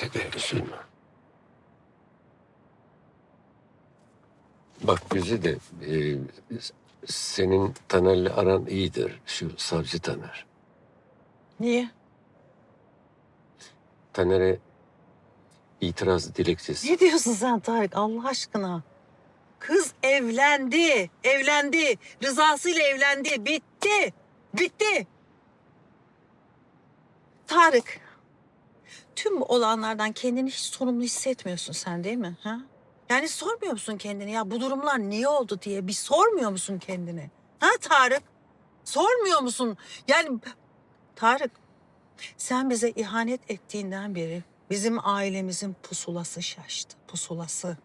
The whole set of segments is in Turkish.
Güzide üzülme. Bak Güzide, e, senin Taner'le aran iyidir. Şu savcı Taner. Niye? Taner'e itiraz dilekçesi. Ne diyorsun sen Tarık Allah aşkına? Kız evlendi, evlendi. Rızasıyla evlendi. Bitti, bitti. Tarık, tüm bu olanlardan kendini hiç sorumlu hissetmiyorsun sen değil mi? Ha? Yani sormuyor musun kendini ya bu durumlar niye oldu diye bir sormuyor musun kendine? Ha Tarık? Sormuyor musun? Yani Tarık sen bize ihanet ettiğinden beri bizim ailemizin pusulası şaştı. Pusulası.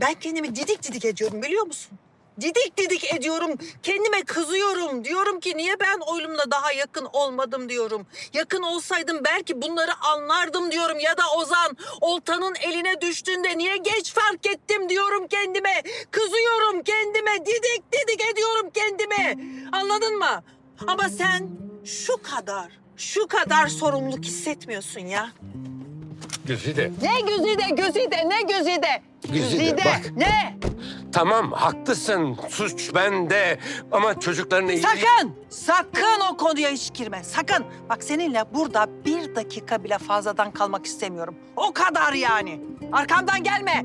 Ben kendimi didik didik ediyorum biliyor musun? Didik didik ediyorum. Kendime kızıyorum. Diyorum ki niye ben oğlumla daha yakın olmadım diyorum. Yakın olsaydım belki bunları anlardım diyorum. Ya da Ozan oltanın eline düştüğünde niye geç fark ettim diyorum kendime. Kızıyorum kendime. Didik didik ediyorum kendime. Anladın mı? Ama sen şu kadar, şu kadar sorumluluk hissetmiyorsun ya. Güzide, Ne gözüde, gözüde, ne gözüde? Güzide, bak. Ne? Tamam haklısın. Suç bende. Ama çocukların iyiliği... Sakın, sakın o konuya hiç girme. Sakın. Bak seninle burada bir dakika bile fazladan kalmak istemiyorum. O kadar yani. Arkamdan gelme.